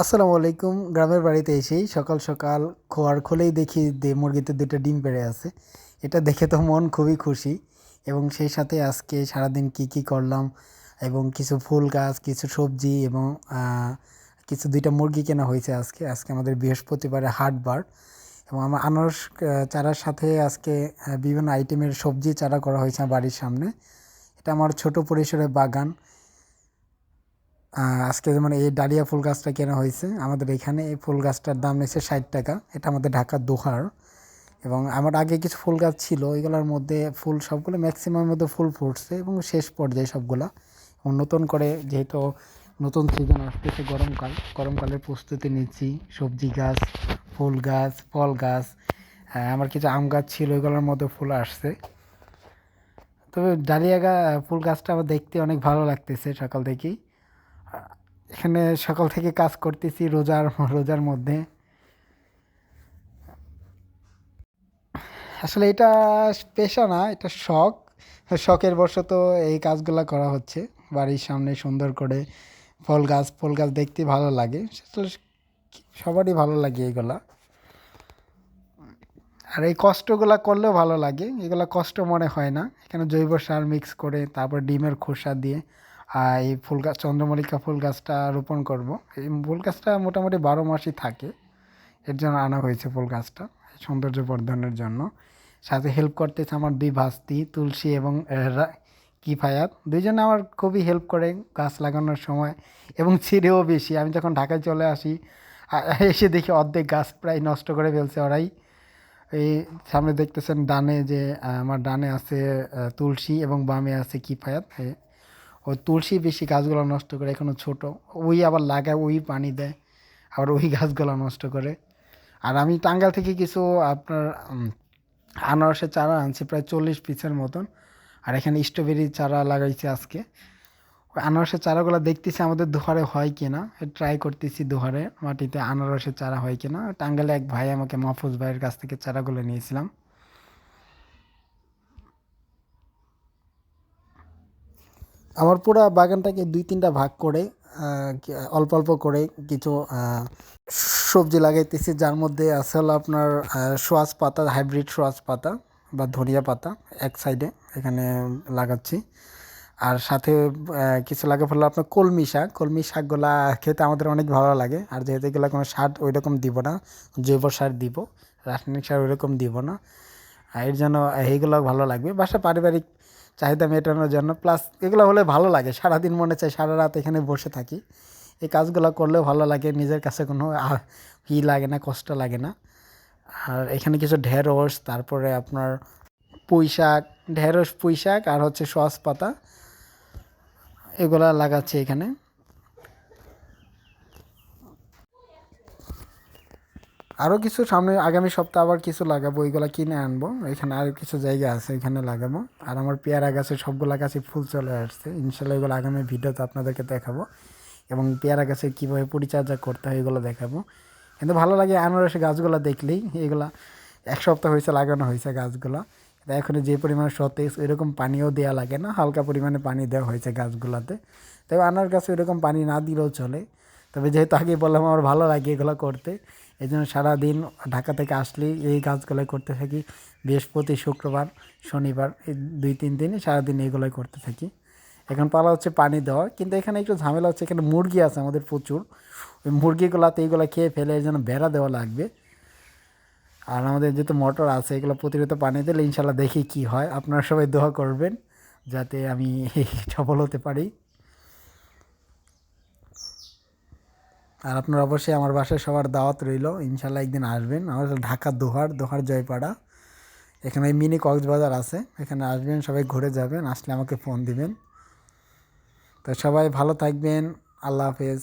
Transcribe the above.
আসসালামু আলাইকুম। গ্রামের বাড়িতে এসেই সকাল সকাল খোয়ার খোলেই দেখি যে মুরগিতে দুটো ডিম পেড়ে আছে। এটা দেখে তো মন খুবই খুশি এবং সেই সাথে আজকে সারাদিন কি কি করলাম এবং কিছু ফুল গাছ, কিছু সবজি এবং কিছু দুইটা মুরগি কেনা হয়েছে আজকে। আজকে আমাদের বৃহস্পতিবারে হাটবার এবং আমার আনারস চারার সাথে আজকে বিভিন্ন আইটেমের সবজি চারা করা হয়েছে বাড়ির সামনে। এটা আমার ছোট পরিসরে বাগান। আজকে যেমন এই ডালিয়া ফুল গাছটা কেনা হয়েছে আমাদের এখানে এই ফুল গাছটার দাম নিচ্ছে ষাট টাকা। এটা আমাদের ঢাকার দোহার। এবং আমার আগে কিছু ফুল গাছ ছিল ওইগুলোর মধ্যে ফুল সবগুলো ম্যাক্সিমামের মধ্যে ফুল ফুটছে এবং শেষ পর্যায়ে সবগুলা। এবং নতুন করে যেহেতু নতুন সিজন আসতেছে গরমকাল গরমকালের প্রস্তুতি নিচ্ছি। সবজি গাছ ফুল গাছ ফল গাছ আহ, আমার কিছু আম গাছ ছিল ওইগুলোর মধ্যে ফুল আসছে। তবে ডালিয়া গা ফুল গাছটা আমার দেখতে অনেক ভালো লাগতেছে সকাল থেকেই। এখানে সকাল থেকে কাজ করতেছি রোজার রোজার মধ্যে। আসলে এটা পেশা না, এটা শখ। শখের বশত এই কাজগুলো করা হচ্ছে। বাড়ির সামনে সুন্দর করে ফল গাছ, ফুল গাছ দেখতে ভালো লাগে। সবারই ভালো লাগে এগুলা। আর এই কষ্টগুলা করলেও ভালো লাগে। এগুলা কষ্ট মনে হয় না। এখানে জৈব সার মিক্স করে, তারপর ডিমের খোসা দিয়ে এই ফুল গাছ, চন্দ্রমল্লিকা ফুল গাছটা রোপণ করব। এই ফুল গাছটা মোটামুটি বারো মাসই থাকে। এর জন্য আনা হয়েছে ফুল গাছটা সৌন্দর্য বর্ধনের জন্য। সাথে হেল্প করতেছে আমার দুই ভাস্তি, তুলসী এবং কিফায়াত। দুইজনে আমার খুবই হেল্প করে গাছ লাগানোর সময় এবং ছিঁড়েও বেশি। আমি যখন ঢাকায় চলে আসি এসে দেখি অর্ধেক গাছ প্রায় নষ্ট করে ফেলছে ওরাই। এই সামনে দেখতেছেন ডানে যে আমার ডানে আছে তুলসী এবং বামে আছে কিফায়াত। ওই তুলসী বেশি গাছগুলো নষ্ট করে, এখনও ছোট। ওই আবার লাগায়, ওই পানি দেয়, আবার ওই গাছগুলো নষ্ট করে। আর আমি টাঙ্গাল থেকে কিছু আপনার আনারসের চারা আনছি, প্রায় চল্লিশ পিসের মতন। আর এখানে স্ট্রবেরি চারা লাগাইছি আজকে। ওই আনারসের চারাগুলো দেখতেছি আমাদের দুহারে হয় কি না ট্রাই করতেছি দুহারে, মাটিতে আনারসের চারা হয় কি না টাঙ্গালে এক ভাই আমাকে, মাহফুজ ভাইয়ের কাছ থেকে চারাগুলো নিয়েছিলাম। আমার পুরো বাগানটাকে দুই তিনটা ভাগ করে অল্প অল্প করে কিছু সবজি লাগাইতেছি, যার মধ্যে আছে হলো আপনার সোয়াজ পাতা, হাইব্রিড সোয়াজ পাতা বা ধনিয়া পাতা এক সাইডে এখানে লাগাচ্ছি। আর সাথে কিছু লাগা ফেলল আপনার কলমি শাক। কলমি শাকগুলা খেতে আমাদের অনেক ভালো লাগে। আর যেহেতু এগুলো কোনো সার ওই রকম দিব না, জৈব সার দিব, রাসায়নিক সার ওই রকম দিব না। এর জন্য এইগুলো ভালো লাগবে। বাসা পারিবারিক চাহিদা মেটানোর জন্য। প্লাস এগুলো হলে ভালো লাগে। সারাদিন মনে চায় সারা রাত এখানে বসে থাকি। এই কাজগুলো করলেও ভালো লাগে, নিজের কাছে কোনো ই লাগে না, কষ্ট লাগে না। আর এখানে কিছু ঢেঁড়স, তারপরে আপনার পুঁই শাক, ঢেঁড়স, পুঁই শাক, আর হচ্ছে সস পাতা। এগুলা লাগাচ্ছি এখানে। আরও কিছু সামনে আগামী সপ্তাহে আবার কিছু লাগাবো, ওইগুলো কিনে আনব। এখানে আর কিছু জায়গা আছে এখানে লাগাবো। আর আমার পেয়ারা গাছে সবগুলা গাছে ফুল চলে আসছে। ইনশাল্লাহ এগুলো আগামী ভিডিওতে আপনাদেরকে দেখাবো। এবং পেয়ারা গাছে কীভাবে পরিচর্যা করতে হয় এগুলো দেখাবো। কিন্তু ভালো লাগে আনারসের গাছগুলো দেখলেই, এগুলা এক সপ্তাহ হয়েছে, লাগানো হয়েছে গাছগুলো। এখন যে পরিমাণে সতেজ এরকম পানিও দেওয়া লাগে না। হালকা পরিমাণে পানি দেওয়া হয়েছে গাছগুলোতে। তবে আনার গাছে এরকম পানি না দিলেও চলে। তবে যেহেতু আগে বললাম আমার ভালো লাগে এগুলো করতে এই জন্য সারাদিন ঢাকা থেকে আসলেই এই কাজগুলোই করতে থাকি। বৃহস্পতি, শুক্রবার, শনিবার, এই দুই, তিন দিনই সারাদিন এগুলোই করতে থাকি। এখন পালা হচ্ছে পানি দেওয়া, কিন্তু এখানে একটু ঝামেলা হচ্ছে, এখানে মুরগি আছে আমাদের প্রচুর। ওই মুরগিগুলাতে এইগুলো খেয়ে ফেলে এই জন্য বেড়া দেওয়া লাগবে। আর আমাদের যেহেতু মোটর আছে, এগুলো প্রতিরোধ পানি দিলে ইনশাল্লাহ দেখি কি হয়। আপনারা সবাই দোয়া করবেন যাতে আমি সফল হতে পারি। আর আপনার অবশ্যই আমার বাসায় সবার দাওয়াত রইল। ইনশাল্লাহ একদিন আসবেন। আমার ঢাকা দোহার দোহার জয়পাড়া। এখানে মিনি কক্সবাজার আছে। এখানে আসবেন, সবাই ঘুরে যাবেন, আসলে আমাকে ফোন দিবেন। তো সবাই ভালো থাকবেন। আল্লাহ হাফেজ।